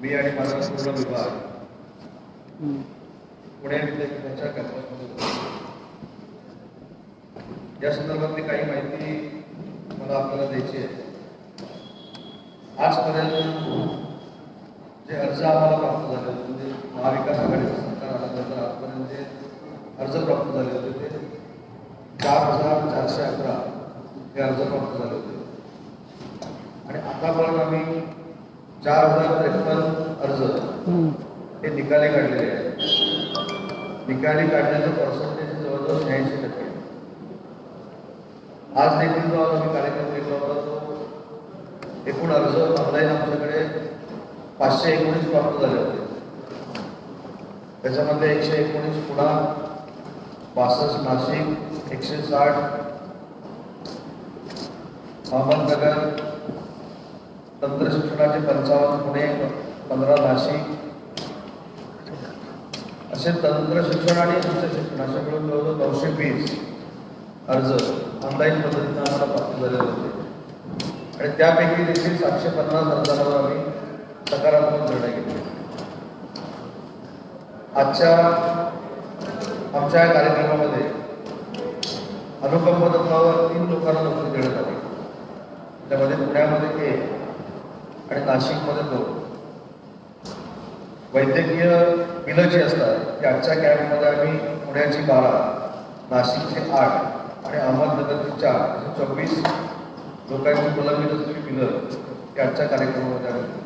मी आणि माझा पूर्ण विभाग. पुणे विद्यापीठाच्या कॅम्पसमध्ये. या संदर्भातली काही माहिती मला आपल्याला द्यायची आहे आजपर्यंत जे अर्ज आम्हाला प्राप्त झाले होते म्हणजे महाविकास आघाडीचं सरकार आल्यानंतर आजपर्यंत जे अर्ज प्राप्त झाले होते ते चार हजार चारशे अकरा हे अर्ज प्राप्त झाले होते आणि आतापर्यंत आम्ही चार हजार त्रेपन्न अर्ज. हे निकाली काढलेले आहेत निकाली काढण्याचं पर्सेंटेज जवळजवळ शहाऐंशी टक्के. आज देखील जो आम्ही कार्यक्रम घेतला होता तो एकूण अर्ज ऑनलाईन आमच्याकडे पाचशे एकोणीस प्राप्त झाले होते त्याच्यामध्ये एकशे एकोणीस पुणा बासष्ट नाशिक एकशे साठ अहमदनगर तंत्र शिक्षणाचे पंचावन्न पुणे पंधरा नाशिक. असे तंत्र शिक्षण आणि उच्च शिक्षण असे मिळून जवळजवळ नऊशे वीस अर्ज ऑनलाईन पद्धतीनं आम्हाला प्राप्त झालेले होते. आणि त्यापैकी देखील सातशे पन्नास अर्जांवर आम्ही सकारात्मक निर्णय घेतले. आजच्या आमच्या या कार्यक्रमामध्ये अनुकंप तत्वावर तीन लोकांना नोकरी देण्यात आली. त्यामध्ये पुण्यामध्ये एक आणि नाशिकमध्ये दोन वैद्यकीय बिलं जी असतात ती आजच्या कॅम्पमध्ये आम्ही पुण्याची बारा नाशिकचे आठ आणि अहमदनगरची चार असे चोवीस लोकांची प्रलंबित असलेली बिलं ती आजच्या कार्यक्रमामध्ये आम्ही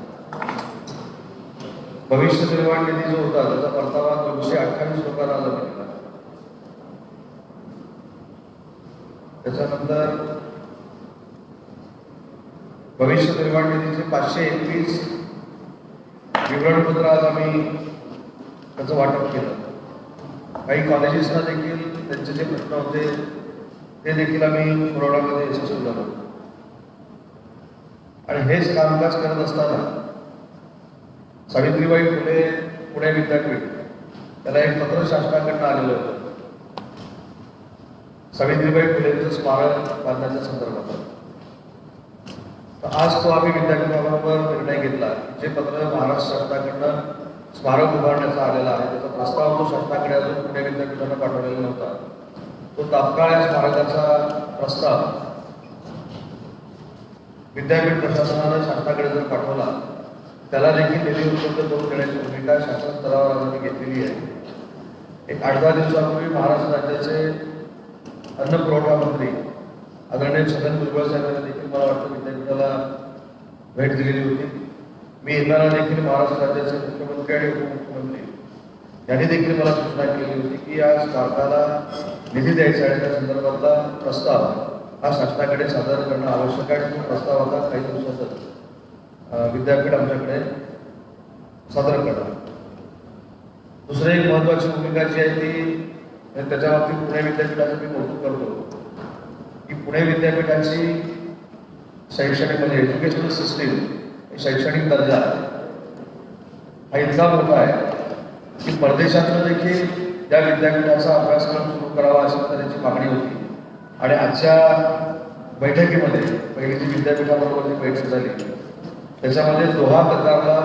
भविष्य निर्माण निधी जो होता त्याचा परतावा दोनशे अठ्ठावीस लोकांना आला त्याच्यानंतर भविष्य निर्माण निधीचे पाचशे एकवीस विवरणपत्र आज आम्ही त्याचं वाटप केलं. काही कॉलेजेसना देखील त्यांचे जे प्रश्न होते ते देखील आम्ही पुरवण्यामध्ये यशस्वी झालो. आणि हेच कामकाज करत असताना सावित्रीबाई फुले पुणे विद्यापीठ त्याला एक पत्र शासनाकडनं आलेलं होतं. सावित्रीबाई फुलेंचं स्मारक बांधण्याच्या संदर्भात. तर आज तो आम्ही विद्यापीठाबरोबर निर्णय घेतला जे पत्र महाराष्ट्र शासनाकडनं स्मारक उभारण्याचा आलेला आहे. त्याचा प्रस्ताव तो शासनाकडे अजून पुणे विद्यापीठानं पाठवलेला नव्हता. तो तात्काळ या स्मारकाचा प्रस्ताव विद्यापीठ प्रशासनानं शासनाकडे जर पाठवला त्याला देखील निधी उपलब्ध करून देण्याची भूमिका शासन स्तरावर आज आम्ही घेतलेली आहे. एक आठ दहा दिवसापूर्वी महाराष्ट्र राज्याचे अन्न पुरवठा मंत्री आदरणीय छगन भुजबळ साहेबांनी देखील मला वाटतं विद्यापीठाला भेट दिलेली होती. मी येताना देखील महाराष्ट्र राज्याचे मुख्यमंत्री आणि उपमुख्यमंत्री यांनी देखील मला सूचना केली होती की या स्मारकाला निधी द्यायचा त्या संदर्भातला प्रस्ताव हा शासनाकडे सादर करणं आवश्यक आहे. तो प्रस्ताव आता काही दिवसातच विद्यापीठ आमच्याकडे सादर करणार. दुसरी एक महत्वाची भूमिका जी आहे ती त्याच्या बाबतीत पुणे विद्यापीठाचं मी कौतुक करतो की पुणे विद्यापीठाची शैक्षणिक म्हणजे एज्युकेशनल सिस्टीम शैक्षणिक दर्जा हा इतका मोठा आहे की परदेशातून देखील या विद्यापीठाचा अभ्यासक्रम सुरू करावा अशी तऱ्हेची मागणी होती. आणि आजच्या बैठकीमध्ये पहिली जी विद्यापीठाबरोबर जी बैठक झाली त्याच्यामध्ये दोहा प्रकारला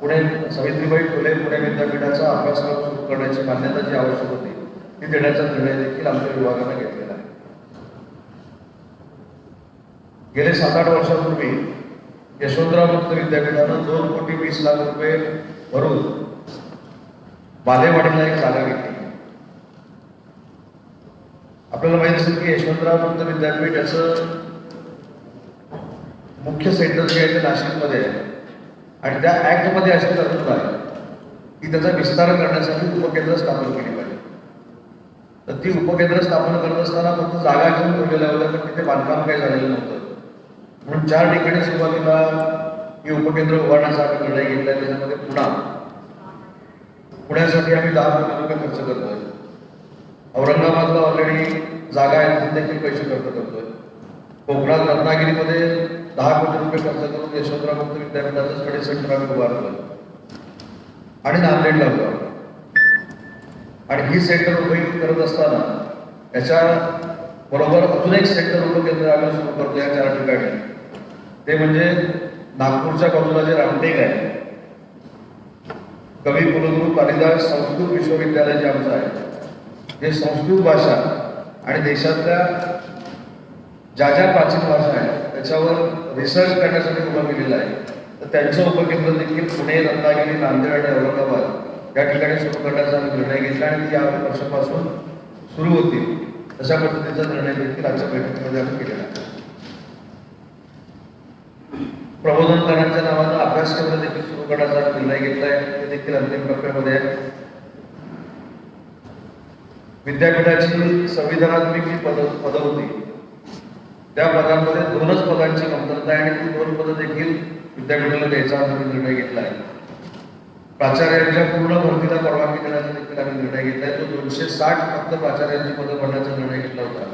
पुणे सावित्रीबाई फुले पुणे विद्यापीठाचा अभ्यासक्रम सुरू करण्याची मान्यता जी आवश्यक होती ती देण्याचा निर्णय देखील आमच्या विभागाने घेतलेला आहे गेले सात आठ वर्षापूर्वी यशवंतराव मुक्त विद्यापीठानं दोन कोटी वीस लाख रुपये भरून बालेवाडीला एक जागा घेतली आपल्याला माहीत असेल की यशवंतराव मुक्त विद्यापीठ याचं मुख्य सेंटर जे आहे ते नाशिकमध्ये आहे. आणि त्या ऍक्टमध्ये अशी तरतूद आहे की त्याचा विस्तार करण्यासाठी उपकेंद्र स्थापन केली पाहिजे. तर ती उपकेंद्र स्थापन करत असताना फक्त जागा घेऊन ठेवलेल्या होत्या पण तिथे बांधकाम काही झालेलं नव्हतं. म्हणून चार ठिकाणी सुरुवातीला हे उपकेंद्र उभारण्याचा आम्ही निर्णय घेतला त्याच्यामध्ये पुणा. पुण्यासाठी आम्ही दहा कोटी रुपये खर्च करतोय. औरंगाबादला ऑलरेडी जागा आहे तिथे देखील पैसे खर्च करतोय. कोकणात रत्नागिरीमध्ये दहा कोटी रुपये खर्च करून यशवंतराव मुक्त विद्यापीठाचं स्टडी सेंटर आम्ही उभारलं आणि नांदेडला उभारलं आणि ही सेंटर उपयोगी करत असताना याच्या बरोबर अजून एक सेंटर उपकेंद्र आम्ही सुरू करतो या चार ठिकाणी. ते म्हणजे नागपूरच्या बाजूला जे रामटेक आहे कवी कुलगुरू कालिदास संस्कृत विश्वविद्यालय जे आमचं आहे हे संस्कृत भाषा आणि देशातल्या ज्या ज्या प्राचीन भाषा आहेत त्याच्यावर रिसर्च करण्यासाठी उभं केलेलं आहे तर त्यांचं उपकेंद्र देखील पुणे रत्नागिरी नांदेड आणि औरंगाबाद या ठिकाणी सुरू करण्याचा आम्ही निर्णय घेतला आणि ती या वर्षापासून सुरू होतील अशा पद्धतीचा निर्णय देखील आजच्या बैठकीमध्ये आम्ही केलेला आहे. प्रबोधनकारांच्या नावाचा अभ्यासक्रम देखील सुरू करण्याचा निर्णय घेतला आहे ते देखील अंतिम टप्प्यामध्ये आहे. विद्यापीठाची संविधानात्मक जी पद पदं होती त्या पदांमध्ये दोनच पदांची कमतरता आहे आणि ती दोन पदं देखील विद्यापीठाला द्यायचा आम्ही निर्णय घेतला आहे प्राचार्यांच्या पूर्ण भरतीला परवानगी देण्याचा देखील आम्ही निर्णय घेतला आहे तो दोनशे साठ फक्त प्राचार्यांची पदं भरण्याचा निर्णय घेतला होता.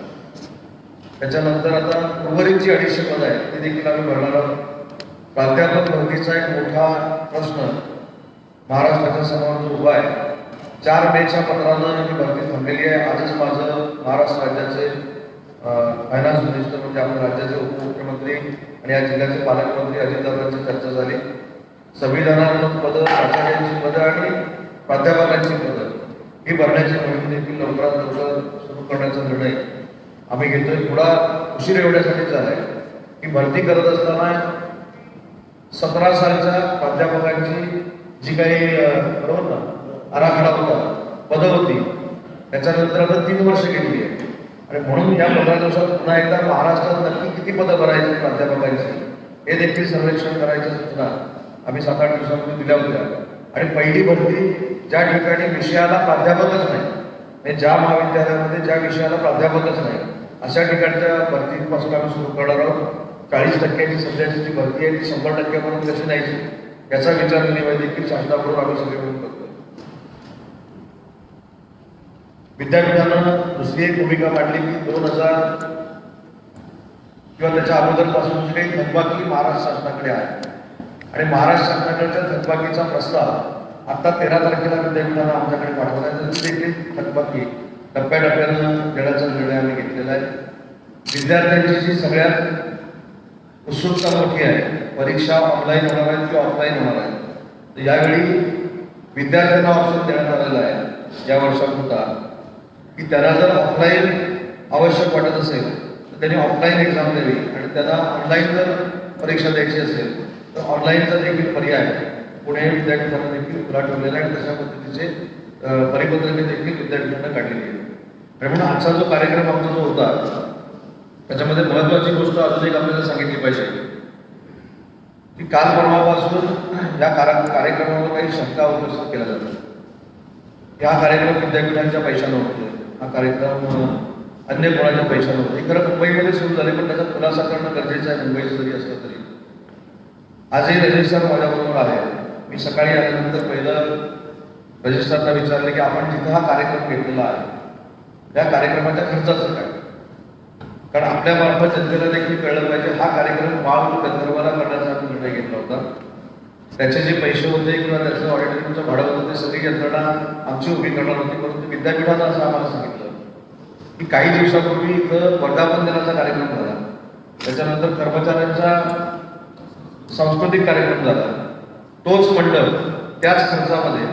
त्याच्यानंतर आता उर्वरितची अडीचशे पदं आहेत ती देखील आम्ही भरणार आहोत. प्राध्यापक भरतीचा एक मोठा प्रश्न महाराष्ट्राच्या समोर उभा आहे. चार मेच्या पत्रानं ही भरती थांबलेली आहे. आजच माझं महाराष्ट्र राज्याचे फायनान्स मिनिस्टर म्हणजे आपल्या राज्याचे उपमुख्यमंत्री आणि या जिल्ह्याचे पालकमंत्री अजितदादांची चर्चा झाली. संविधानात्मक पदं प्राचार्यांची पदं आणि प्राध्यापकांची पदं ही भरण्याची मोहीम देखील लवकरात लवकर सुरू करण्याचा निर्णय आम्ही घेतोय. थोडा उशीर एवढ्यासाठी झालाय. की भरती करत असताना सतरा सालच्या प्राध्यापकांची जी काही बरोबर ना आराखडा होता पदं होती त्याच्यानंतर आता तीन वर्ष गेली आहे. आणि म्हणून या पंधरा दिवसात पुन्हा एकदा महाराष्ट्रात नक्की किती पदं भरायची प्राध्यापकांची हे देखील सर्वेक्षण करायच्या सूचना आम्ही सात आठ दिवसांमध्ये दिल्या होत्या. आणि पहिली भरती ज्या ठिकाणी विषयाला प्राध्यापकच नाही म्हणजे ज्या महाविद्यालयामध्ये ज्या विषयाला प्राध्यापकच नाही अशा ठिकाणच्या भरतीपासून आम्ही सुरू करणार आहोत. चाळीस टक्क्याची सध्याची जी भरती आहे ती शंभर टक्क्यापर्यंत कशी न्यायची? याचा विचार विनिमय देखील शासनाकडून आम्ही सगळे मिळून करतो विद्यापीठानं दुसरी एक भूमिका मांडली की दोन हजार किंवा त्याच्या अगोदरपासून जी काही थकबाकी महाराष्ट्र शासनाकडे आहे. आणि महाराष्ट्र शासनाकडच्या थकबाकीचा प्रस्ताव आता तेरा तारखेला विद्यापीठानं आमच्याकडे पाठवला आहे. तर देखील थकबाकी टप्प्याटप्प्यानं देण्याचा निर्णय आम्ही घेतलेला आहे. विद्यार्थ्यांची जी सगळ्यात उत्सुकता मोठी आहे. परीक्षा ऑनलाईन होणार आहेत किंवा ऑफलाईन होणार आहेत तर यावेळी विद्यार्थ्यांना ऑप्शन देण्यात आलेला आहे. या होता की त्यांना जर ऑफलाईन आवश्यक वाटत असेल तर त्यांनी ऑफलाईन एक्झाम द्यावी. आणि त्यांना ऑनलाईन जर परीक्षा द्यायची असेल तर ऑनलाईनचा देखील पर्याय पुणे विद्यापीठाने देखील खुला ठेवलेला आहे. आणि तशा पद्धतीचे परिपत्रके देखील विद्यापीठांना काढलेली आहे आणि म्हणून आजचा जो कार्यक्रम आमचा जो होता त्याच्यामध्ये महत्वाची गोष्ट अजून एक आपल्याला सांगितली पाहिजे. की काल परवापासून या कार्य- कार्यक्रमावर काही शंका उपस्थित केल्या जातात. हा कार्यक्रम विद्यापीठांच्या पैशानं होते. हा कार्यक्रम अन्य कोणाच्या पैशानं होते. खरं मुंबईमध्ये सुरू झाले पण त्याचा खुलासा करणं गरजेचं आहे मुंबईचं जरी असलं तरी. आजही रजिस्टर माझ्याबरोबर आहे. मी सकाळी आल्यानंतर पहिलं रजिस्टरला विचारलं की आपण जिथं हा कार्यक्रम घेतलेला आहे त्या कार्यक्रमाच्या खर्चाचं काय? कारण आपल्या मार्फत जनतेला देखील कळलं पाहिजे हा कार्यक्रम बाळ गंधर्वाला करण्याचा आम्ही निर्णय घेतला होता. त्याचे जे पैसे होते किंवा त्याचं ऑडिटोरियमचं भाडं होतं ते सगळी यंत्रणा आमची उभी करणार होती परंतु विद्यापीठानं असं आम्हाला सांगितलं की काही दिवसापूर्वी इथं वर्धापन दिनाचा कार्यक्रम झाला. त्याच्यानंतर कर्मचाऱ्यांचा सांस्कृतिक कार्यक्रम झाला. तोच मंडप त्याच खर्चामध्ये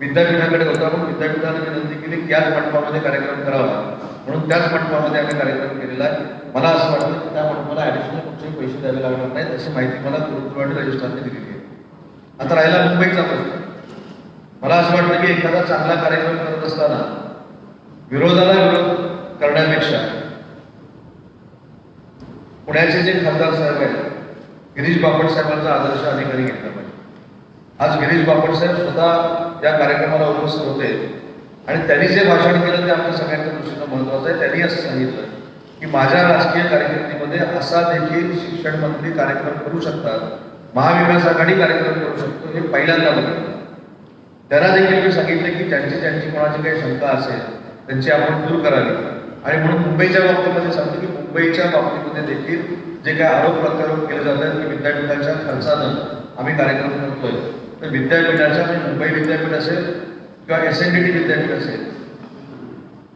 विद्यापीठाकडे होता पण विद्यापीठाने विनंती केली की याच मंडपामध्ये कार्यक्रम करावा. म्हणून त्याच मंडपामध्ये आम्ही कार्यक्रम केलेला आहे. मला असं वाटतं की त्या मंडपाला ॲडिशनल कुठचेही पैसे द्यावे लागणार नाहीत अशी माहिती मला गुरुत्वाडी रजिस्ट्रारने दिलेली आहे. आता राहिला मुंबईचा प्रश्न. मला असं वाटतं की एखादा चांगला कार्यक्रम करत असताना विरोधाला विरोध करण्यापेक्षा पुण्याचे जे खासदार साहेब आहेत गिरीश बापट साहेबांचा आदर्श अधिकारी घेतला पाहिजे. आज गिरीश बापट साहेब स्वतः या कार्यक्रमाला उपस्थित होते. आणि त्यांनी जे भाषण केलं ते आमच्या सगळ्यांच्या दृष्टीनं महत्वाचं आहे. त्यांनी असं सांगितलं की माझ्या राजकीय कारकिर्दीमध्ये असा देखील शिक्षण मंत्री कार्यक्रम करू शकतात. महाविकास आघाडी कार्यक्रम करू शकतो हे पहिल्यांदा बघितलं. त्यांना देखील मी सांगितले की त्यांची त्यांची कोणाची काही शंका असेल त्यांची आपण दूर करावी. आणि म्हणून मुंबईच्या बाबतीमध्ये सांगतो की मुंबईच्या बाबतीमध्ये देखील जे काही आरोप प्रत्यारोप केले जातात की विद्यापीठाच्या खर्चानं आम्ही कार्यक्रम करतोय. तर विद्यापीठाच्या मुंबई विद्यापीठ असेल किंवा एस एन डी टी विद्यापीठ असेल?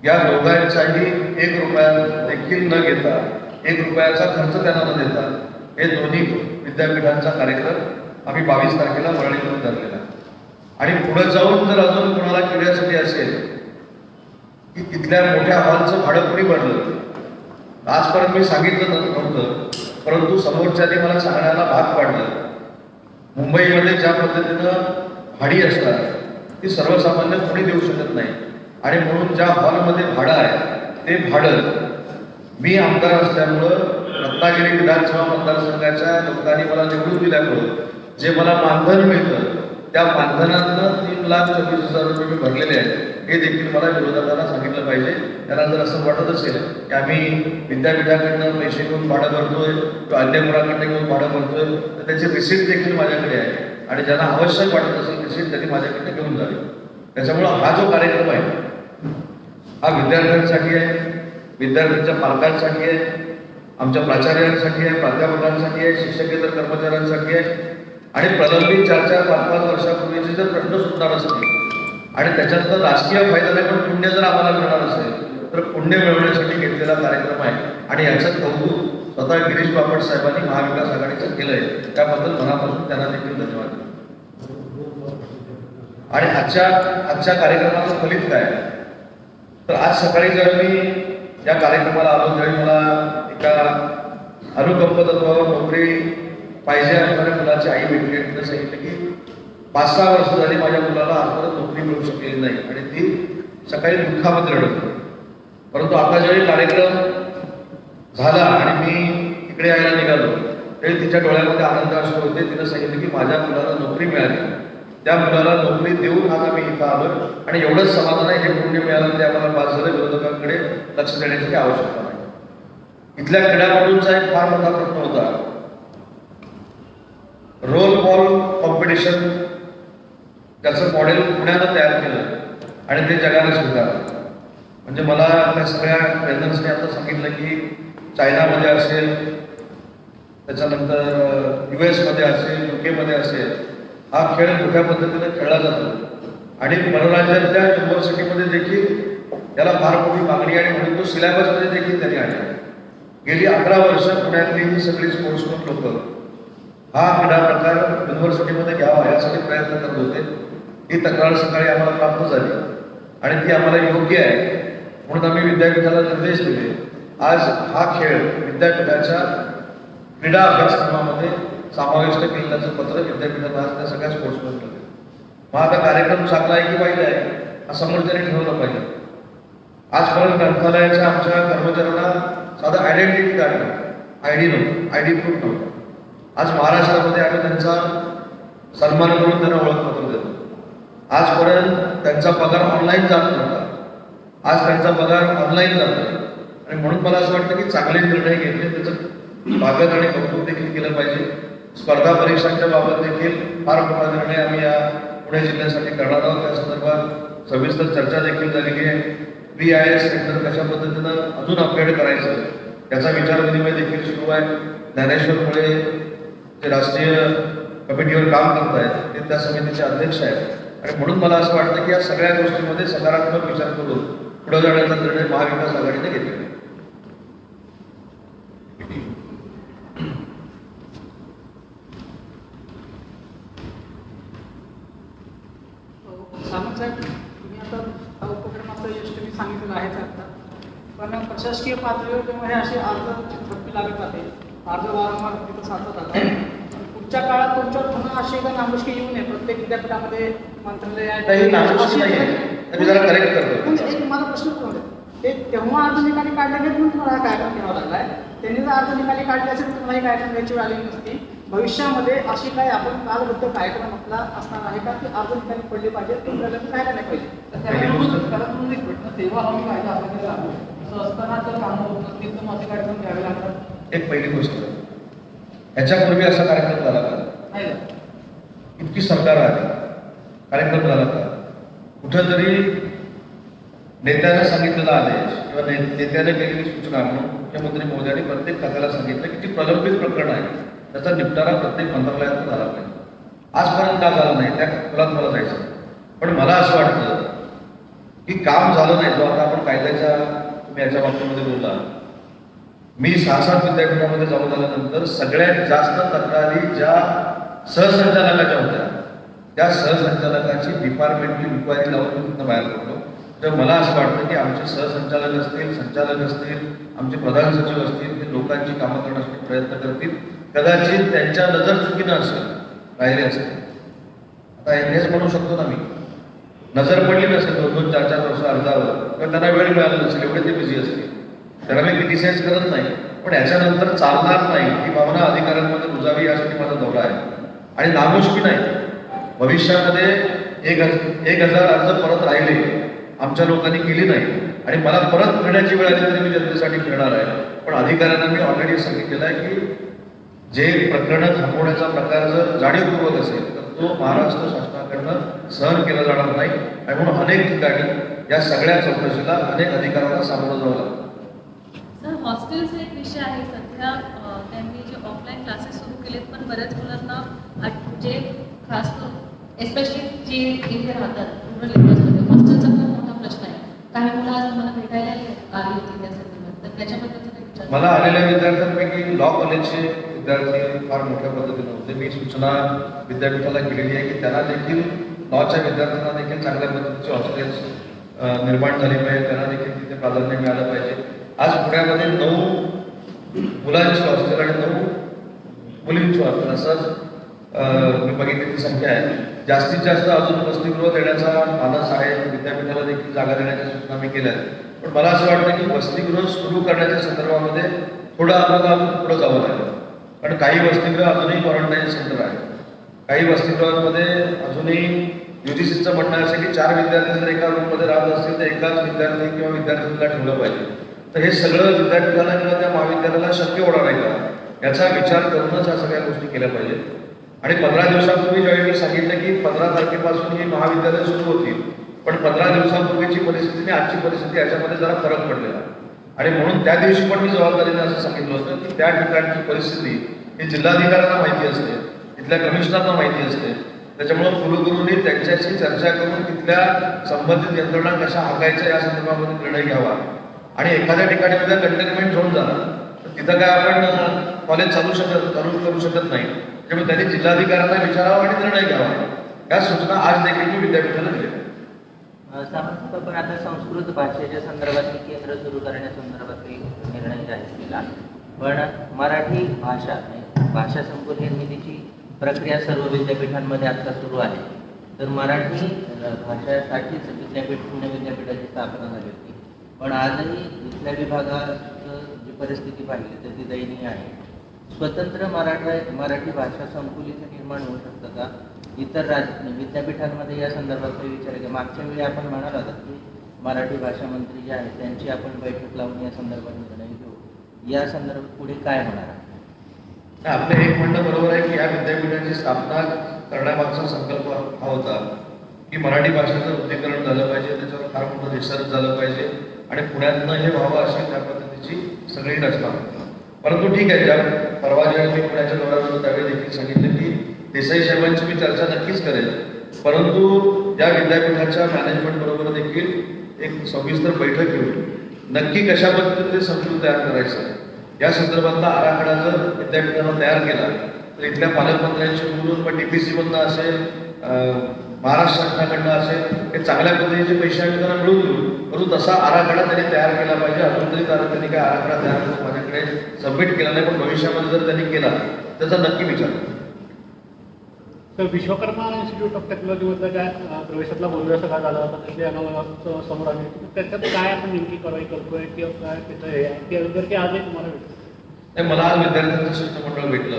या दोघांचाही एक रुपया देखील न घेता एक रुपयाचा खर्च त्यांना न देता हे दोन्ही विद्यापीठांचा कार्यक्रम आम्ही बावीस तारखेला वरळीकडून धरलेला आणि पुढे जाऊन जर अजून कोणाला क्रीडासाठी असेल की तिथल्या मोठ्या हॉलचं भाडं कोणी भरलं? आजपर्यंत मी सांगितलं नव्हतं परंतु समोरच्याने मला सांगण्याला भाग पाडलं. मुंबईमध्ये ज्या पद्धतीनं भाडी असतात ती सर्वसामान्य कोणी देऊ शकत नाही. आणि म्हणून ज्या हॉलमध्ये भाडं आहे ते भाडं मी आमदार असल्यामुळं रत्नागिरी विधानसभा मतदारसंघाच्या लोकांनी मला निवडून दिल्यामुळं जे मला मानधन मिळतं त्या मानधनातनं तीन लाख चोवीस हजार रुपये मी भरलेले आहेत हे देखील मला विरोधकांना सांगितलं पाहिजे. त्यांना जर असं वाटत असेल की आम्ही विद्यापीठाकडनं पैसे घेऊन भाडं भरतोय किंवा अन्य मुलाकडनं घेऊन भाडं भरतोय तर त्याची रिसिप्ट देखील माझ्याकडे आहे. आणि ज्यांना आवश्यक वाटत असेल तशी त्यांनी माझ्याकडनं घेऊन जावी. त्याच्यामुळं हा जो कार्यक्रम आहे हा विद्यार्थ्यांसाठी आहे विद्यार्थ्यांच्या पालकांसाठी आहे आमच्या प्राचार्यांसाठी आहे प्राध्यापकांसाठी आहे शिक्षकेतर कर्मचाऱ्यांसाठी आहे आणि प्रलंबित चार चार पाच पाच वर्षापूर्वीचे जर प्रश्न सुटणार असतील आणि त्याच्यात राजकीय फायदा नाही पण पुण्य जर आम्हाला मिळणार असेल तर पुण्य मिळवण्यासाठी घेतलेला कार्यक्रम आहे. आणि याचं कौतुक स्वतः गिरीश बापट साहेबांनी महाविकास आघाडीचं केलंय. त्याबद्दल मनापासून त्यांना देखील धन्यवाद. आणि आजच्या आजच्या कार्यक्रमाचं फलित काय? तर आज सकाळी जर मी या कार्यक्रमाला आलो त्यावेळी मला एका अनुकंप तत्वावर नोकरी पाहिजे असणाऱ्या मुलाची आई भेटली आणि तिने सांगितलं की पाच सहा वर्ष झाली माझ्या मुलाला आजपर्यंत नोकरी मिळू शकलेली नाही. आणि ती सकाळी दुःखामध्ये रडत परंतु आता ज्यावेळी कार्यक्रम झाला आणि मी इकडे यायला निघालो. त्यावेळी तिच्या डोळ्यामध्ये आनंद असतो होते. तिनं सांगितलं की माझ्या मुलाला नोकरी मिळाली. त्या मुलाला नोकरी देऊन आता मी इथं आलो आणि एवढंच समाधान आहे. हे पुण्य मिळालं ते आम्हाला पाच झालं विरोधकांकडे लक्ष देण्याची काही आवश्यकता नाही. इथल्या क्रीडापटूंचा एक फार मोठा प्रश्न होता. रोल बॉल कॉम्पिटिशन त्याचं मॉडेल पुण्यानं तयार केलं. आणि ते जगाला स्वीकारलं म्हणजे मला त्या सगळ्या ट्रेनर्सने आता सांगितलं की चायनामध्ये असेल त्याच्यानंतर यू एसमध्ये असेल यू केमध्ये असेल हा खेळ मोठ्या पद्धतीने खेळला जातो. आणि परराज्यातल्या युनिव्हर्सिटीमध्ये देखील त्याला फार मोठी मागणी आणि म्हणून तो सिलेबसमध्ये देखील त्यांनी आणला. गेली अकरा वर्ष पुण्यातली ही सगळी स्पोर्ट्समन लोक हा क्रीडा प्रकार युनिव्हर्सिटीमध्ये घ्यावा यासाठी प्रयत्न करत होते. ही तक्रार सकाळी आम्हाला प्राप्त झाली. आणि ती आम्हाला योग्य आहे. म्हणून आम्ही विद्यापीठाला निर्देश दिले. आज हा खेळ विद्यापीठाच्या क्रीडा अभ्यासक्रमामध्ये समाविष्ट केल्याचं पत्र विद्यापीठाला आज त्या सगळ्या स्पोर्ट्समन दिले मग आता कार्यक्रम चांगला आहे की वाईट आहे हा समोरच्याने ठेवलं पाहिजे. आजपर्यंत ग्रंथालयाच्या आमच्या कर्मचाऱ्यांना साधं आयडेंटिटी कार्ड आय डी नव्हतं आय डी प्रूफ नव्हतं. आज महाराष्ट्रामध्ये आम्ही त्यांचा सन्मान करून त्यांना ओळखपत्र देतो. आजपर्यंत त्यांचा पगार ऑनलाईन जात नव्हता. आज त्यांचा पगार ऑनलाईन जातो आणि म्हणून मला असं वाटतं की चांगले निर्णय घेतले त्याचं स्वागत आणि कौतुक देखील केलं पाहिजे. स्पर्धा परीक्षांच्या बाबत देखील फार मोठा निर्णय आम्ही या पुणे जिल्ह्यासाठी करणार आहोत. त्या संदर्भात सविस्तर चर्चा देखील झालेली आहे. बी आय एस सेंटर कशा पद्धतीनं अजून अपग्रेड करायचं त्याचा विचार विनिमय देखील सुरू आहे. ज्ञानेश्वर मुळे जे राष्ट्रीय कमिटीवर काम करत आहेत ते त्या समितीचे अध्यक्ष आहेत. आणि म्हणून मला असं वाटतं की या सगळ्या गोष्टींमध्ये सकारात्मक विचार करून पुढे जाण्याचा निर्णय महाविकास आघाडीने घेतलेला आहे. सामंत साहेब तुम्ही आता हा उपक्रमाचं यश तुम्ही सांगितलेलं आहेच आता. पण प्रशासकीय पातळीवर जेव्हा हे असे अर्ज चित्रपटी लागत आहे अर्ज वारंवार तिथं साचत पण पुढच्या काळात तुमच्यावर पुन्हा अशी एका नामुष्की येऊ नये प्रत्येक विद्यापीठामध्ये मंत्रालय मला प्रश्न होता ते तेव्हा अर्ज निकाली काढले गेले म्हणून तुम्हाला हा कार्यक्रम घ्यावा लागलाय. त्यांनी जर अर्ज निकाली काढले असेल तर तुम्हाला हे कार्यक्रम घ्यायची वेळ आली नसती. भविष्यामध्ये अशी काय आपण कालबद्ध कार्यक्रम आपला असणार आहे का? की अर्ज निकाली पडले पाहिजे तो प्रगती व्हायला नाही पाहिजे. सेवा हमी कायदा आपल्याकडे लागू. असं असताना जर काम होत नसतील तर मग असे कार्यक्रम घ्यावे लागतात. एक पहिली गोष्ट. ह्याच्यापूर्वी असा कार्यक्रम झाला का? नाही का? इतकी सरकार आली. कार्यक्रम झाला का? कुठंतरी नेत्याने सांगितलेला आदेश किंवा ने- नेत्याने केलेली सूचना म्हणून मुख्यमंत्री मोदयांनी प्रत्येक खात्याला सांगितलं की जी प्रलंबित प्रकरण आहे. त्याचा निपटारा प्रत्येक मंत्रालयात झाला पाहिजे. आजपर्यंत का झाला नाही? त्या खोलात मला जायचं पण मला असं वाटतं की काम झालं नाही. जो आता आपण कायद्याच्या तुम्ही याच्या बाबतीमध्ये बोलला. मी सहा सात विद्यापीठामध्ये जाऊन आल्यानंतर सगळ्यात जास्त तक्रारी ज्या सहसंचालकाच्या होत्या त्या सहसंचालकाची डिपार्टमेंटली इन्क्वायरी लावून बाहेर पडलो. तर मला असं वाटतं की आमचे सहसंचालक असतील संचालक असतील आमचे प्रधान सचिव असतील ते लोकांची कामं करण्यासाठी प्रयत्न करतील. कदाचित त्यांच्या नजर चुकीनं असेल राहिले असेल आता हेच म्हणू शकतो ना मी. नजर पडली नसेल दोन दोन चार चार वर्ष अर्जावर तर त्यांना वेळ मिळाला नसेल एवढे ते बिझी असतील. त्याला मी क्रिटिसाईज करत नाही पण याच्यानंतर चालणार नाही ही भावना अधिकाऱ्यांमध्ये रुजावी यासाठी माझा दौरा आहे. आणि नामुष्की नाही. भविष्यामध्ये एक एक हजार अर्ज परत राहिले आमच्या लोकांनी केली नाही. आणि मला परत फिरण्याची वेळ आली तरी मी जनतेसाठी फिरणार आहे. पण अधिकाऱ्यांना मी ऑलरेडी सांगितलेलं आहे की जे प्रकरणं थांबवण्याचा प्रकार जर जाणीवपूर्वक असेल तर तो महाराष्ट्र शासनाकडनं सहन केला जाणार नाही. आणि म्हणून अनेक ठिकाणी या सगळ्या चौकशीला अनेक अधिकाऱ्यांना सामोरं जावं लागतं सर हॉस्टेलचा एक विषय आहे. सध्या त्यांनी जे ऑफलाईन क्लासेस सुरू केलेत पण बऱ्याच मुलांना जे खास करून एस्पेशली जे इथे राहतात रुरल एरियाजमध्ये हॉस्टेलचा मुलं आलेल्या विद्यार्थ्यांपैकी लॉ कॉलेजचे विद्यार्थी फार मोठ्या पद्धतीने होते. मी सूचना विद्यापीठाला केलेली आहे की त्यांना देखील लॉच्या विद्यार्थ्यांना देखील चांगल्या पद्धतीचे हॉस्टेल्स निर्माण झाली पाहिजे. त्यांना देखील तिथे प्राधान्य मिळालं पाहिजे. आज पुण्यामध्ये नऊ मुलांची हॉस्टेल आणि नऊ मुलींची हॉस्टेल असंच मी बघितलेली संख्या आहे. जास्तीत जास्त अजून वसतिगृह देण्याचा मानस आहे विद्यापीठाला देखील जागा देण्याच्या सूचना मी केल्या आहेत. पण मला असं वाटतं की वसतिगृह सुरू करण्याच्या संदर्भामध्ये थोडं आपल्याला अजून पुढं जावं लागेल. कारण काही वसतिगृह अजूनही क्वारंटाईन सेंटर आहे काही वसतिगृहांमध्ये अजूनही युजीसीचं म्हणणं असं की चार विद्यार्थी जर एका रूममध्ये राहत असतील तर एकाच विद्यार्थी किंवा विद्यार्थ्यांना ठेवलं पाहिजे. तर हे सगळं विद्यापीठाला किंवा त्या महाविद्यालयाला शक्य होणार आहे का? याचा विचार करूनच या सगळ्या गोष्टी केल्या पाहिजेत. आणि पंधरा दिवसापूर्वी ज्यावेळी मी सांगितलं की पंधरा तारखेपासून ही महाविद्यालय सुरू होतील पण पंधरा दिवसापूर्वीची परिस्थिती आणि आजची परिस्थिती याच्यामध्ये जरा फरक पडलेला. आणि म्हणून त्या दिवशी पण मी जबाबदारीने असं सांगितलं होतं की त्या ठिकाणची परिस्थिती ही जिल्हाधिकाऱ्यांना माहिती असते तिथल्या कमिशनरना माहिती असते. त्याच्यामुळे कुलगुरूंनी त्यांच्याशी चर्चा करून तिथल्या संबंधित यंत्रणा कशा हाकायच्या या संदर्भामध्ये निर्णय घ्यावा. आणि एखाद्या ठिकाणी उद्या कंटेनमेंट झोन झाला तर तिथं काय आपण कॉलेज चालू शकत चालू करू शकत नाही. त्यामुळे त्यांनी जिल्हाधिकाऱ्यांना विचारावं आणि निर्णय घ्यावा. या सूचना आज देखील मी विद्यापीठाला दिल्या. पण आता संस्कृत भाषेच्या संदर्भात केंद्र सुरू करण्यासंदर्भात काही निर्णय जाहीर केला. पण मराठी भाषा भाषा संकुल निर्मितीची प्रक्रिया सर्व विद्यापीठांमध्ये आता सुरू आहे. तर मराठी भाषासाठीच भाषेसाठीच विद्यापीठ पुणे विद्यापीठाची स्थापना झाली होती. पण आजही इथल्या विभागाचं जी परिस्थिती पाहिली तर ती दयनीय आहे. स्वतंत्र मराठा मराठी भाषा संकुलित निर्माण होऊ शकतं का? इतर राज म्हणजे विद्यापीठांमध्ये या संदर्भात काही विचार आहे मागच्या वेळी आपण म्हणाल होता की मराठी भाषा मंत्री जे आहेत त्यांची आपण बैठक लावून या संदर्भात निर्णय घेऊ. या संदर्भात पुढे काय होणार आहे? आपलं एक म्हणणं बरोबर आहे की या विद्यापीठाची स्थापना करण्यामागचा संकल्प हा होता की मराठी भाषेचं वृद्धीकरण झालं पाहिजे त्याच्यावर फार मोठं रिसर्च झालं पाहिजे आणि पुण्यातनं हे व्हावं अशी त्या पद्धतीची सगळी रचना होती. परंतु ठीक आहे ज्या परवा ज्यावेळी मी पुण्याच्या दौऱ्यावर होतो त्यावेळी देखील सांगितलं की देसाई साहेबांची मी चर्चा नक्कीच करेल. परंतु या विद्यापीठाच्या मॅनेजमेंट बरोबर देखील एक सविस्तर बैठक घेऊन नक्की कशा पद्धतीने समजून तयार करायचं या संदर्भातला आराखडा जर विद्यापीठानं तयार केला तर इथल्या पालकमंत्र्यांशी बोलून पण पी सी असेल महाराष्ट्र शासनाकडनं असेल हे चांगल्या पद्धतीचे पैसे आम्ही त्यांना मिळवून देऊ. परंतु तसा आराखडा त्यांनी तयार केला पाहिजे. अजून तरी त्यांनी काय आराखडा तयार करून माझ्याकडे सबमिट केला नाही पण भविष्यामध्ये जर त्यांनी केला त्याचा नक्की विचार. तर विश्वकर्मा इन्स्टिट्यूट ऑफ टेक्नॉलॉजीमधलं काय अं, प्रवेशातला गोंधळ सगळा झाला होता? त्याची अनावरण समोर आली त्याच्यात काय आपण नेमकी कारवाई करतोय किंवा काय त्याचं हे ते की आजही तुम्हाला भेटतं नाही मला आज विद्यार्थ्यांचं शिष्टमंडळ भेटलं.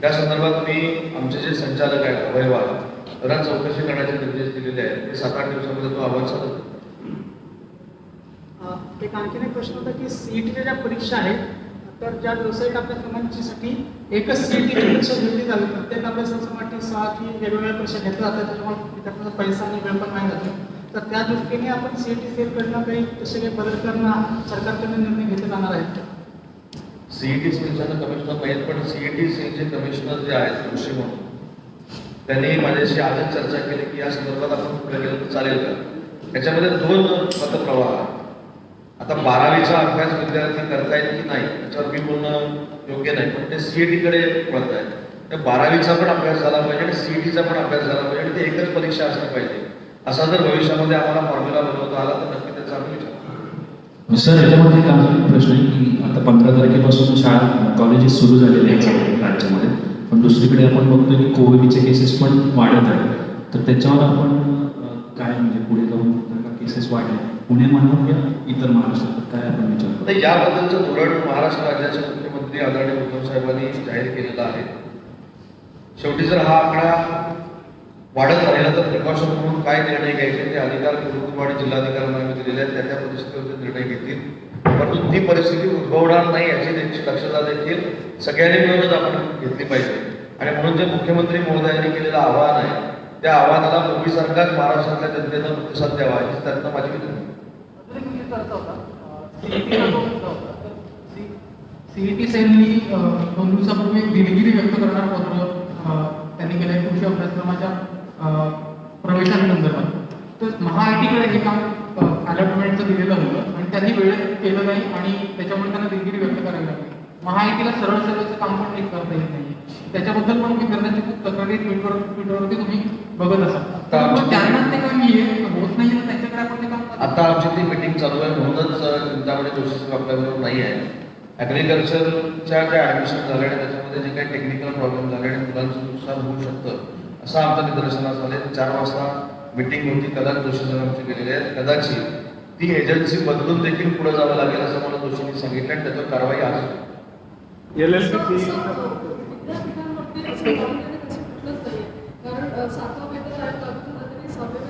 त्या संदर्भात मी आमचे जे संचालक आहेत अभयवा त्यांना चौकशी करण्याचे निर्देश दिलेले आहेत. ते सात आठ दिवसामध्ये तो अहवाल सादर एक आणखीन एक प्रश्न होता की सीईटीच्या ज्या परीक्षा आहेत तर ज्या व्यावसायिक अभ्यासक्रमांसाठी एकच सीईटीची परीक्षा घेतली जावी प्रत्येक अभ्यासक्रमासाठी सहा की वेगवेगळ्या परीक्षा घेतल्या जातात त्याच्यामुळे विद्यार्थ्यांचा पैसा आणि वेळ पण नाही जातो. तर त्या दृष्टीने आपण सीईटी सेलकडनं काही तसे काही बदल करणं सरकारकडनं निर्णय घेतले जाणार आहेत सीईटी सेलच्या कमिशनर नाहीत पण सीईटी सेलचे कमिशनर जे आहेत कृषी म्हणून त्यांनी माझ्याशी आजच चर्चा केली की या संदर्भात आपण पुढे गेलं तर चालेल का? त्याच्यामध्ये दोन मतप्रवाह आहेत. आता बारावीचा अभ्यास विद्यार्थी करतायत की नाही त्याच्यावर मी बोलणं योग्य नाही पण ते सीईटीकडे वळत आहेत तर बारावीचा पण अभ्यास झाला पाहिजे आणि सीईटीचा पण अभ्यास झाला पाहिजे आणि ते एकच परीक्षा असली पाहिजे. असा जर भविष्यामध्ये आम्हाला फॉर्म्युला बनवता आला तर नक्की त्याचा आम्ही विचार सर याच्यामध्ये एक प्रश्न आहे की आता पंधरा तारखेपासून शाळा कॉलेजेस सुरू झालेले आहेत पण दुसरीकडे आपण बघतो की कोविडचे केसेस पण वाढत आहेत. तर त्याच्यावर आपण काय म्हणजे पुढे जाऊन का? केसेस वाढले. पुणे म्हणून या इतर महाराष्ट्रात काय आपण विचार याबद्दलचं धोरण महाराष्ट्र राज्याचे मुख्यमंत्री आदरणीय उद्धव साहेबांनी जाहीर केलेलं आहे. शेवटी जर हा आकडा वाढत राहिला तर प्रिकॉशन म्हणून काय निर्णय घ्यायचे ते अधिकार आणि जिल्हाधिकाऱ्यांना दिलेले आहेत. त्या त्या परिस्थितीवर निर्णय घेतील. परंतु ती परिस्थिती उद्भवणार नाही याची त्यांची दक्षता देखील सगळ्यांनी मिळूनच आपण घेतली पाहिजे. आणि म्हणून जे मुख्यमंत्री महोदयांनी केलेलं आवाहन आहे त्या आव्हानाला पूर्वीसारखाच महाराष्ट्रातल्या जनतेनं प्रतिसाद द्यावा याची त्यांना माझी विनंती अजून सीईटी सेलनी दोन दिवसापूर्वी दिलगिरी व्यक्त करणार पत्र त्यांनी केलं कृषी अभ्यासक्रमाच्या प्रवेशासंदर्भात तर महाआयटीकडे हे काम अलॉटमेंटचं दिलेलं होतं. आणि त्यांनी वेळेत केलं नाही आणि त्याच्यामुळे त्यांना दिलगिरी व्यक्त करावी लागली. महाआयटीला सरळ सरळचं काम पण नीट करता येत नाही. त्याच्याबद्दल पण विद्यार्थ्यांची खूप तक्रारी ट्विटर ट्विटरवरती तुम्ही बघत असाल. त्यांना ते काम होत नाही त्यांच्याकडे आपण ते काम का- आता आमची ती मीटिंग चालू आहे. म्हणूनच चिंतामणी जोशी आपल्याबरोबर नाही आहे. ॲग्रिकल्चरच्या ज्या ॲडमिशन झाल्या आणि त्याच्यामध्ये जे काही टेक्निकल प्रॉब्लेम झाले आणि मुलांचं नुकसान होऊ शकतं असं आमच्या निदर्शनास आले चार वाजता मीटिंग होती कदाचित जोशी साहेब आमची गेलेली आहेत कदाचित ती एजन्सी बदलून देखील पुढे जावं लागेल असं मला जोशींनी सांगितलं आणि त्याच्यावर कारवाई आज. एल एल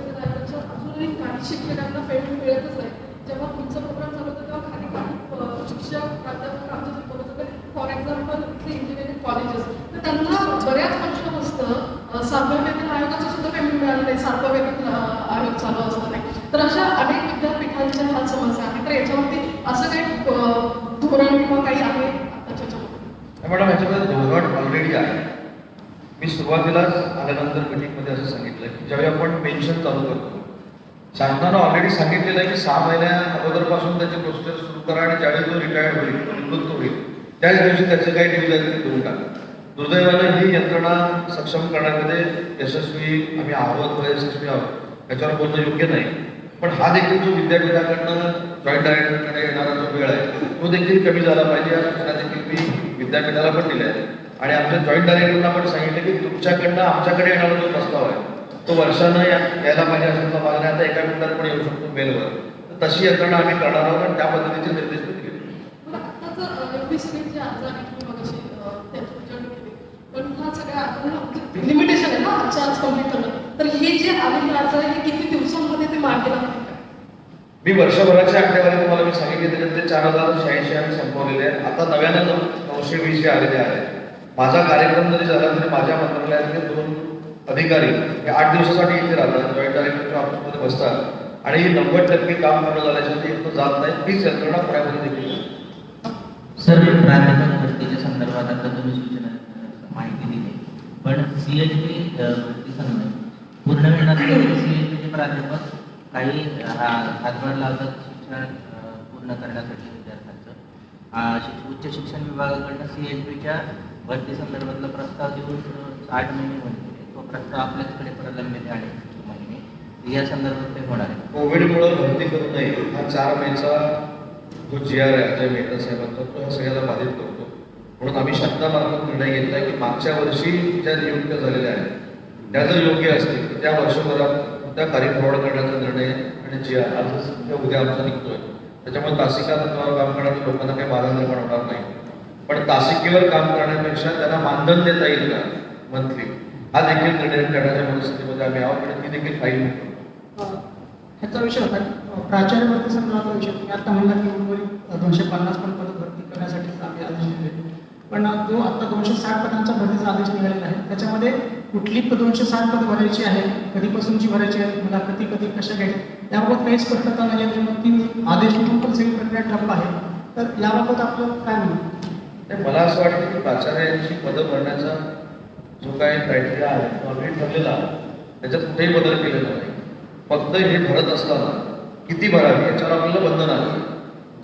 काही शिक्षकांना पेमेंट मिळतच नाही जेव्हा पुढचा प्रोग्राम चालू होता तेव्हा खाली काही अ, शिक्षक प्राध्यापक आमच्या शिकवत होते फॉर एक्झाम्पल इंजिनिअरिंग कॉलेजेस तर त्यांना बऱ्याच वर्षापासून अ, सहाव्या वेतन आयोगाचं सुद्धा पेमेंट मिळालं नाही. सातवा वेतन आयोग चालू असताना तर अशा अनेक विद्यापीठांच्या ह्या समस्या आहेत. तर याच्यावरती असं काही धोरण किंवा काही आहे मॅडम याच्यामध्ये? धोरण ऑलरेडी आहे. मी सुरुवातीलाच आल्यानंतर मीटिंगमध्ये असं सांगितलं की ज्यावेळी आपण पेन्शन चालू करतो शासनानं ऑलरेडी सांगितलेलं आहे की सहा महिन्या अगोदरपासून त्याचे प्रोसिजर सुरू करा आणि ज्यावेळी तो रिटायर्ड होईल निवृत्त होईल त्याच दिवशी त्याचं काही डिव्हिजन ते देऊन टाका. दुर्दैवाने ही यंत्रणा सक्षम करण्यामध्ये यशस्वी आम्ही आहोत यशस्वी आहोत याच्यावर बोलणं योग्य नाही. पण हा देखील जो विद्यापीठाकडनं जॉईंट डायरेक्टरकडे येणारा जो वेळ आहे तो देखील कमी झाला पाहिजे. या सूचना देखील मी विद्यापीठाला पण दिल्या आहेत. आणि आमच्या जॉईंट डायरेक्टरना पण सांगितलं की तुमच्याकडनं आमच्याकडे येणारा जो प्रस्ताव आहे तो वर्षानं या यायला पाहिजे असं मागण्या आता एका मिनिटात पण येऊ शकतो मेलवर. तशी यंत्रणा आम्ही करणार आहोत आणि त्या पद्धतीचे निर्देश पण दिले हा सगळ्या लिमिटेशन आहे ना आजच्या आज कंप्लीट करणं. तर हे जे आलेले आहे हे किती दिवसांमध्ये ते लागतील मी वर्षभराची आकडेवारी तुम्हाला मी सांगितली त्याच्यात चार हजार शहाऐंशी आम्ही संपवलेले आहेत. आता नव्यानं नऊ नऊशे वीस जे आलेले आहेत. माझा कार्यक्रम जरी झाला तरी माझ्या मंत्रालयातले दोन अधिकारी हे आठ दिवसासाठी इथे राहतात. जॉईंट डायरेक्टरच्या ऑफिसमध्ये बसतात. आणि नव्वद टक्के काम पूर्ण झाल्याच्या ते इथं जात नाही. तीच यंत्रणा पुण्यामध्ये देखील आहे. सर प्राध्यापक भरतीच्या संदर्भात आता तुम्ही सूचना माहिती दिली. पण सी एच पी भरती पूर्ण वेळ नसलेले सी एच पीचे प्राध्यापक काही हा हातभार लावतात शिक्षण पूर्ण करण्यासाठी विद्यार्थ्यांचं. उच्च शिक्षण विभागाकडनं सी एच पीच्या भरती संदर्भातला प्रस्ताव देऊन आठ महिने होते तो प्रस्ताव आपल्याचकडे प्रलंबित आहे या संदर्भात ते होणार आहे. कोविडमुळे भरती करू नये हा चार मेचा जो जी आर आहे अजय मेहता साहेबांचा तो ह्या सगळ्याला बाधित करतो. म्हणून आम्ही शासनामार्फत निर्णय घेतला की मागच्या वर्षी ज्या नियुक्त झालेल्या आहेत त्या जर योग्य असतील त्या वर्षभरात त्या कार्यक्रम करण्याचा निर्णय आणि जे आर आज किंवा उद्या आमचा निघतोय. त्याच्यामुळे तासिका तत्वावर काम करणाऱ्या लोकांना काही बाधा निर्माण होणार नाही. पण तासिकेवर काम करण्यापेक्षा त्यांना मानधन देता येईल का? मंथली. हा देखील निर्णय करण्याच्या मनस्थितीमध्ये आम्ही आहोत आणि ती देखील फाईल ह्याचा विषय होता. प्राचार्य भरती संदर्भातला विषय. आता म्हणला की उर्वरित दोनशे पन्नास पण पद भरती करण्यासाठी आम्ही आदेश दिले पण जो आता दोनशे साठ पदांचा भरतीचा आदेश निघालेला आहे त्याच्यामध्ये कुठली दोनशे साठ पद भरायची आहे कधीपासूनची भरायची आहे मला कधी कधी कशा घ्यायची याबाबत काही स्पष्टता नाही आहे. त्यामुळे ती आदेश निघून पण प्रक्रिया ठप्प आहे. तर याबाबत आपलं काय म्हणणं मला असं वाटतं की प्राचार्यांची पदं भरण्याचा जो काय क्रायटेरिया आहे तो ऑलरेडी ठरलेला आहे. त्याच्यात कुठेही बदल केलेला नाही. फक्त हे भरत असताना किती भरावी याच्यावर आपल्याला बंधन आहे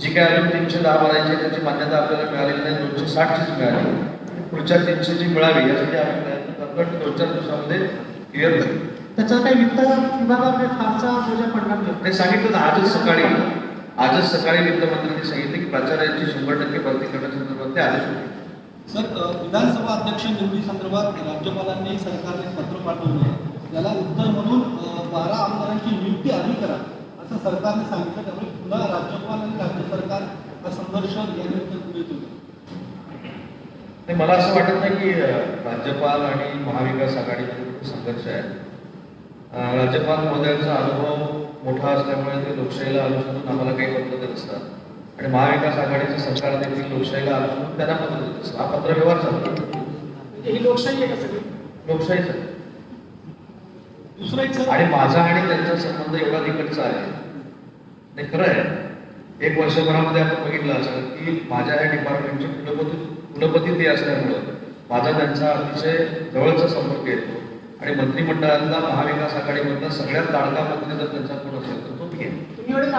जी काय अजून तीनशे दहा भरायची त्याची मान्यता आपल्याला मिळालेली नाही दोनशे साठचीच मिळाली. पुढच्या तीनशे जी मिळावी यासाठी आम्ही प्रयत्न करतो दोन चार दिवसामध्ये क्लिअर करू त्याचा काही वित्त विभागाकडे फारसा बोजा पडणार नाही. ते सांगितलं आजच सकाळी. आजच सकाळी वित्तमंत्र्यांनी सांगितले की प्राचार्यांची शंभर टक्के भरती करण्यासंदर्भात ते आदेश होते. सर विधानसभा अध्यक्ष निवडी संदर्भात राज्यपालांनी सरकारने पत्र पाठवले. त्याला उत्तर म्हणून बारा आमदारांची नियुक्ती आधी करा. असं सरकारने सांगितलं त्यामुळे पुन्हा राज्यपाल आणि राज्य सरकार हा संघर्ष यानिमित्त पुढे येतो. नाही मला असं वाटत नाही की राज्यपाल आणि महाविकास खूप संघर्ष आहे राज्यपाल महोदयांचा अनुभव मोठा असल्यामुळे ते लोकशाहीला अनुसरून आम्हाला काही पत्र देत असतात. आणि महाविकास आघाडीचं सरकार देखील लोकशाहीला अनुसरून त्यांना पत्र देत असतं हा पत्र व्यवहार चालतो म्हणजे ही लोकशाही आहे का सगळी? लोकशाहीच आहे दुसरं आणि माझा आणि त्यांचा संबंध एवढा निकटचा आहे. नाही खरं आहे. एक वर्षभरामध्ये आपण बघितलं असेल की माझ्या या डिपार्टमेंटचे कुलपती कुलपती ते असल्यामुळं माझा त्यांचा अतिशय जवळचा संपर्क येतो. आणि मंत्रिमंडळातला महाविकास आघाडीमधला सगळ्यात लाडका मंत्री जर त्यांचा कोण असेल तर तो मी एवढे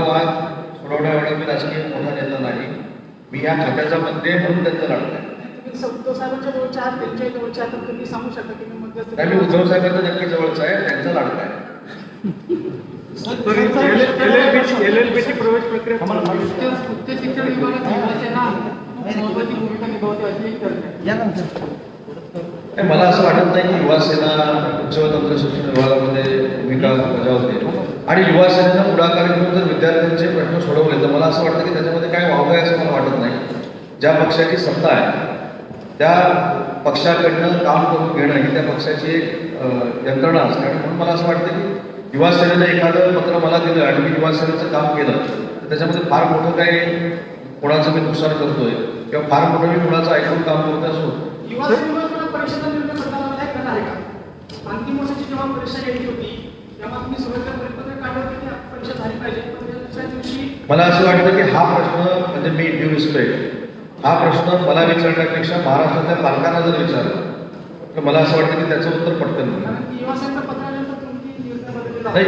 वाद सोडवण्या एवढा मी राजकीय मोठा नेता नाही. मी या खात्याचा मंत्री म्हणून त्यांचा लाडका आहे. उद्धव साहेबांच्या जवळचे आहात त्यांच्या जवळचे आहात तर तुम्ही सांगू शकता की मी मध्यस्थी नाही मी उद्धव साहेबांचा नक्की जवळचा आहे त्यांचा लाडका आहे. प्रवेश प्रक्रिया उच्च उच्च शिक्षण विभागात शिवसेना खूप महत्वाची भूमिका निभावते अशी एक चर्चा आहे. नाही, मला असं वाटत नाही की युवा सेना उच्च व तंत्र शिक्षण विभागामध्ये भूमिका बजावते. आणि युवा सेनेचा पुढाकार घेऊन जर विद्यार्थ्यांचे प्रश्न सोडवले तर मला असं वाटतं की त्याच्यामध्ये काय वावगं आहे असं मला वाटत नाही. ज्या पक्षाची सत्ता आहे त्या पक्षाकडनं काम करून घेणं ही त्या पक्षाची एक यंत्रणा असते. आणि म्हणून मला असं वाटतं की युवा सेनेनं एखादं पत्र मला दिलं आणि मी युवा सेनेचं काम केलं तर त्याच्यामध्ये फार मोठं काही कोणाचं मी नुकसान करतोय किंवा फार मोठं मी कोणाचं ऐकून काम करत असो. मला असं वाटतं की हा प्रश्न म्हणजे मी ड्यू रिस्पेक्ट हा प्रश्न मला विचारण्यापेक्षा महाराष्ट्रातल्या पालकांना जर विचारला तर मला असं वाटतं की त्याचं उत्तर पटकन नाही आहे.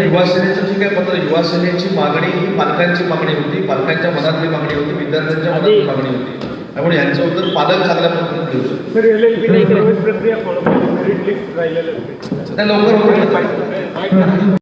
युवा सेनेचं ठीक आहे पत्र युवा सेनेची मागणी ही पालकांची मागणी होती. पालकांच्या मनातली मागणी होती विद्यार्थ्यांच्या मनातली मागणी होती. त्यामुळे यांचं उत्तर पालक चांगल्या पद्धतीने देऊ शकतो सर एलएलबी प्रवेश प्रक्रिया फॉलो मेरिट लिस्ट राहिलेलं त्या लवकर